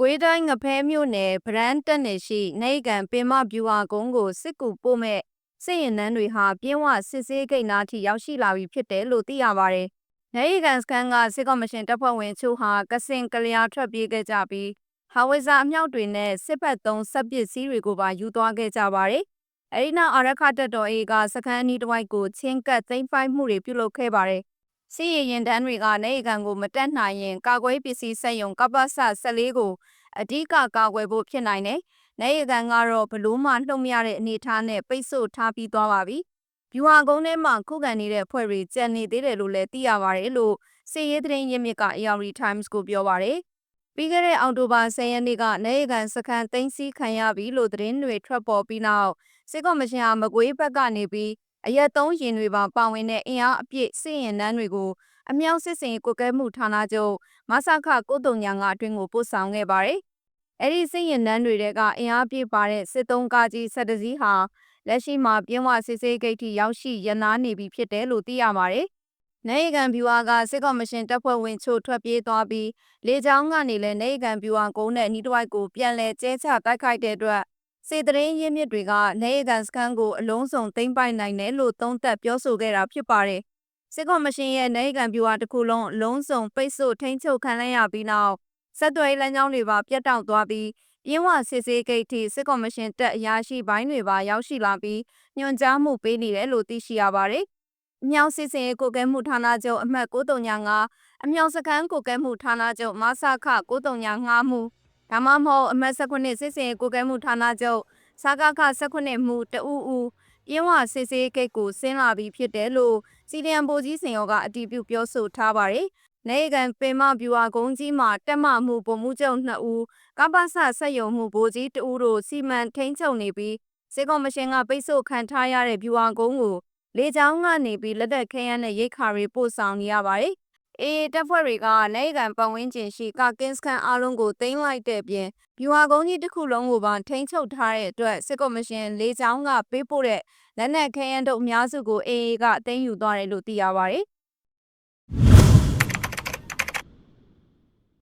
ကွေးတိုင်းငဖဲမြို့နယ်ဗရန်တက်နယ်ရှိနေကန်ပင်မဗျူဟာကုန်းကိုစစ်ကူပို့မဲ့စစ်ရင်နှန်းတွေဟာပြင်းဝစစ်ဆေးဂိတ်နားထိရောက်ရှိလာပြီဖြစ်တယ်လို့သိရပါတယ်။နေကန်စကန်ကစစ်ကော်မရှင်တပ်ဖွဲ့ဝင်ချို့ဟာကစင်ကလျာထွက်ပြေးခဲ့ကြပြီးဟာဝိဇာအမြောက်တွေနဲ့စစ်ဘက်သုံးစက်ပစ္စည်းတွေကိုပါယူသွားခဲ့ကြပါတယ်။အဲဒီနောက်အာရခတပ်တော် A ကစခန်းအနီးတစ်ဝိုက်ကိုချင်းကပ်သိမ်းပိုက်မှုတွေပြုလုပ်ခဲ့ပါတယ်။ စီရင်ရင်တန်းတွေကနေကန်ကိုမတက်နိုင်ရင်ကာကွယ်ပစ္စည်းစက်ယုံကပ္ပစ14ကိုအဓိကကာကွယ်ဖို့ဖြစ်နိုင်တယ်။နေရကန်ကတော့ဘလို့မှလှုပ်မရတဲ့အနေအထားနဲ့ပိတ်ဆို့ထားပြီးသွားပါပြီ။ဗျူဟာကုန်းထဲမှာခုခံနေတဲ့ဖွဲ့တွေကြံနေသေးတယ်လို့လည်းသိရပါတယ်လို့စီရေးသတင်းရင်းမြစ်က ARD Times ကိုပြောပါတယ်။ပြီးခဲ့တဲ့အောက်တိုဘာ10ရက်နေ့ကနေရကန်စခန်းသိမ်းဆည်းခံရပြီလို့သတင်းတွေထွက်ပေါ်ပြီးနောက်စစ်ကော်မရှင်ဟာမကွေးဘက်ကနေပြီး အရက်သုံးရင်တွေပါပါဝင်တဲ့အင်အားအပြည့်စစ်ရင်နှန်းတွေကိုအမြောက်စစ်စင်ကိုကဲမှုဌာနချုပ်မဆခ939အတွင်းကိုပို့ဆောင်ခဲ့ပါတယ်။အဲ့ဒီစစ်ရင်နှန်းတွေကအင်အားပြည့်ပါတဲ့စစ်သုံးကားကြီးဆက်တစည်းဟာလက်ရှိမှာပြင်းဝစစ်ဆေးဂိတ်ထိရောက်ရှိရနာနေပြီဖြစ်တယ်လို့သိရပါတယ်။နေကန်ဗျူဟာကစစ်ကော်မရှင်တပ်ဖွဲ့ဝင်ချို့ထွက်ပြေးသွားပြီးလေကြောင်းကနေလည်းနေကန်ဗျူဟာကုန်းနဲ့နီးတစ်ဝိုက်ကိုပြန်လည်ကျဲချတိုက်ခိုက်တဲ့အတွက် စေတရင်ရင်းမြစ်တွေကနေကန်စခန်းကိုအလုံးစုံသိမ်းပိုက်နိုင်တယ်လို့သုံးသပ်ပြောဆိုခဲ့တာဖြစ်ပါတယ်။စစ်ကော်မရှင်ရဲ့နေကန်ဗျူဟာတစ်ခုလုံးအလုံးစုံပိတ်ဆို့ထိန်းချုပ်ခံလိုက်ရပြီးနောက်ဆက်သွယ်လမ်းကြောင်းတွေပါပြတ်တောက်သွားပြီးပြင်းဝစစ်ဆေးဂိတ်ထိစစ်ကော်မရှင်တပ်အရာရှိပိုင်းတွေပါရောက်ရှိလာပြီးညွှန်ကြားမှုပေးနေတယ်လို့သိရှိရပါတယ်။မြောက်စစ်စင်ကိုကဲမှုဌာနချုပ်အမှတ်935အမြောက်စခန်းကိုကဲမှုဌာနချုပ်မဆခ935မှု ဒါမှမဟုတ်အမှတ်19စစ်စင်ကိုကဲမှုဌာနချုပ်စကခ19မှုတအူးဦးပြင်းဝစစ်ဆေးဂိတ်ကိုဆင်းလာပြီးဖြစ်တယ်လို့စီဒီအမ်ဘိုကြီးစင်ရောကအတည်ပြုပြောဆိုထားပါတယ်။နေကန်ပင်မဗျူဟာကုန်းကြီးမှာတက်မမှုပုံမှုကျုံ2ဦးကပ္ပစဆက်ယုံမှုဗိုလ်ကြီး2ဦးတို့စီမံထိန်းချုပ်နေပြီးစစ်ကော်မရှင်ကပိတ်ဆို့ခံထားရတဲ့ဗျူဟာကုန်းကိုလေကြောင်းကနေပြီးလက်သက်ခဲယမ်းနဲ့ရိတ်ခါတွေပို့ဆောင်နေရပါတယ်။ အေးတပ်ဖွဲ့တွေကနိုင်ကန်ပတ်ဝန်းကျင်ရှိကကင်းစခန်းအားလုံးကိုတင်လိုက်တဲ့ပြင်ဗျူဟာကုန်းကြီးတစ်ခုလုံးကိုပါထိန်းချုပ်ထားတဲ့အတွက်စစ်ကော်မရှင်လေကြောင်းကပေးပို့တဲ့လက်နက်ခဲယမ်းတို့အများစုကိုအေးကအသိမ်းယူသွားတယ်လို့သိရပါတယ်။